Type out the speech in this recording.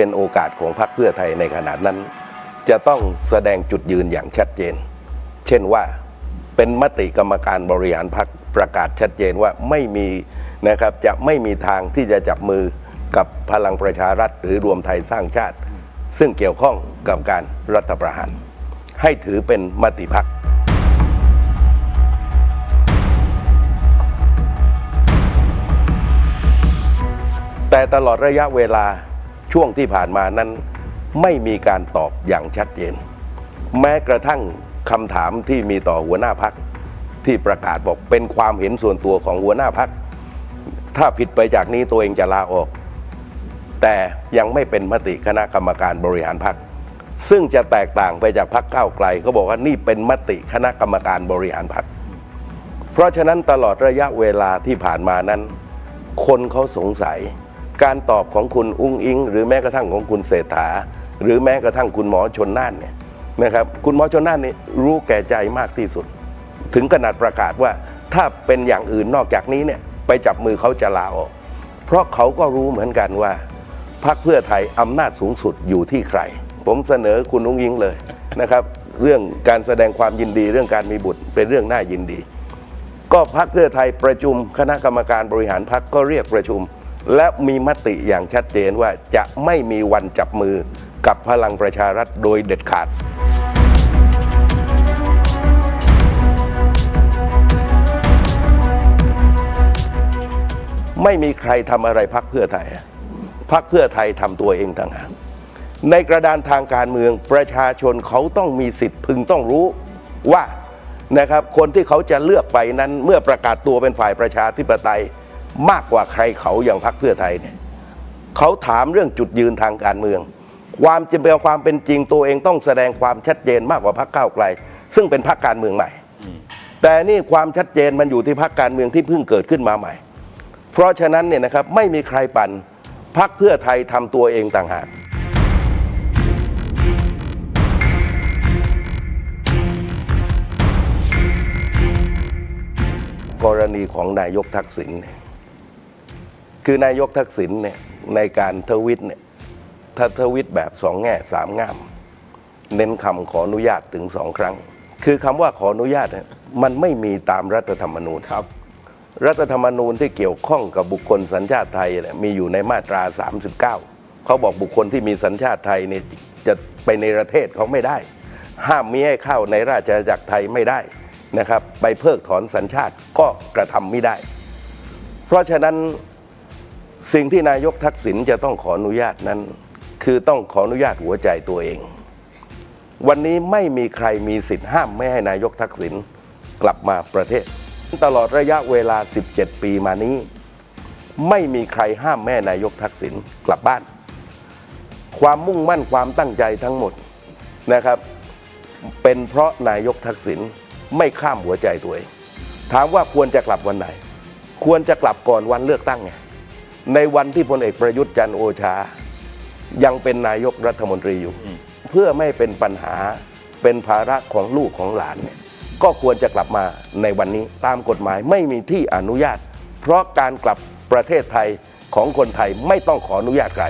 เป็นโอกาสของพรรคเพื่อไทยในขณะนั้น จะต้องแสดงจุดยืนอย่างชัดเจน เช่นว่าเป็นมติกรรมการบริหารพรรคประกาศชัดเจนว่าไม่มีนะครับจะไม่มีทางที่จะจับมือกับพลังประชารัฐหรือรวมไทยสร้างชาติ ซึ่งเกี่ยวข้องกับการรัฐประหาร ให้ถือเป็นมติพักแต่ตลอดระยะเวลา ช่วงที่ผ่านมานั้นไม่มีการตอบอย่างชัดเจน แม้กระทั่งคำถามที่มีต่อหัวหน้าพักที่ประกาศบอกเป็นความเห็นส่วนตัวของหัวหน้าพัก ถ้าผิดไปจากนี้ตัวเองจะลาออก แต่ยังไม่เป็นมติคณะกรรมการบริหารพัก ซึ่งจะแตกต่างไปจากพักเก้าไกลเขาบอกว่านี่เป็นมติคณะกรรมการบริหารพัก เพราะฉะนั้นตลอดระยะเวลาที่ผ่านมานั้น คนเขาสงสัย การตอบของคุณอุ้งอิง หรือแม้กระทั่งของคุณเศรษฐา หรือแม้กระทั่งคุณหมอชนน่านเนี่ยนะครับคุณหมอชนน่านนี่รู้แก่ใจมากที่สุด ถึงขนาดประกาศว่าถ้าเป็นอย่างอื่นนอกจากนี้เนี่ยไปจับมือเขาจะลาออก เพราะเขาก็รู้เหมือนกันว่าพรรคเพื่อไทยอำนาจสูงสุดอยู่ที่ใคร ผมเสนอคุณอุ้งอิงเลยนะครับ เรื่องการแสดงความยินดีเรื่องการมีบุตรเป็นเรื่องน่ายินดี ก็พักเพื่อไทยประชุมคณะกรรมการบริหารพักก็เรียกประชุม และมีมติอย่างชัดเจนว่าจะไม่มีวันจับมือกับพลังประชารัฐโดยเด็ดขาด ไม่มีใครทำอะไรพักเพื่อไทยพักเพื่อไทยทำตัวเองต่างหากในกระดานทางการเมืองประชาชนเขาต้องมีสิทธิ์พึงต้องรู้ว่านะครับคนที่เขาจะเลือกไปนั้นเมื่อประกาศตัวเป็นฝ่ายประชาธิปไตย มากกว่าใครเขาอย่างพักเพื่อไทยเนี่ยเขาถามเรื่องจุดยืนทางการเมือง ความจำเป็นความเป็นจริงตัวเองต้องแสดงความชัดเจนมากกว่าพักก้าวไกล ซึ่งเป็นพักการเมืองใหม่ แต่นี่ความชัดเจนมันอยู่ที่พักการเมืองที่เพิ่งเกิดขึ้นมาใหม่ เพราะฉะนั้นเนี่ยนะครับไม่มีใครปั่นพักเพื่อไทยทำตัวเองต่างหากกรณีของนายกทักษิณเนี่ย คือนายกทักษิณเนี่ยในการทวิตเนี่ยถ้าทวิตแบบสองแง่สามง่าม เน้นคำขออนุญาตถึงสองครั้ง คือคำว่าขออนุญาตเนี่ยมันไม่มีตามรัฐธรรมนูญครับ รัฐธรรมนูญที่เกี่ยวข้องกับบุคคลสัญชาติไทยเนี่ยมีอยู่ในมาตรา 39 เขาบอกบุคคลที่มีสัญชาติไทยเนี่ยจะไปในประเทศเขาไม่ได้ ห้ามมิให้เข้าในราชอาณาจักรไทยไม่ได้นะครับ ไปเพิกถอนสัญชาติก็กระทำไม่ได้ เพราะฉะนั้น สิ่งที่นายกทักษิณจะต้องขออนุญาตนั้น คือต้องขออนุญาตหัวใจตัวเอง วันนี้ไม่มีใครมีสิทธิ์ห้ามไม่ให้นายกทักษิณกลับมาประเทศ ตลอดระยะเวลา 17 ปีมานี้ ไม่มีใครห้ามแม่นายกทักษิณกลับบ้าน ความมุ่งมั่นความตั้งใจทั้งหมดนะครับ เป็นเพราะนายกทักษิณไม่ข้ามหัวใจตัวเอง ถามว่าควรจะกลับวันไหน ควรจะกลับก่อนวันเลือกตั้งไง ในวันที่พลเอกประยุทธ์จันทร์โอชา ยังเป็นนายกรัฐมนตรีอยู่ เพื่อไม่เป็นปัญหาเป็นภาระของลูกของหลานเนี่ยก็ควรจะกลับมาในวันนี้ตามกฎหมายไม่มีที่อนุญาต เพราะการกลับประเทศไทยของคนไทยไม่ต้องขออนุญาตใคร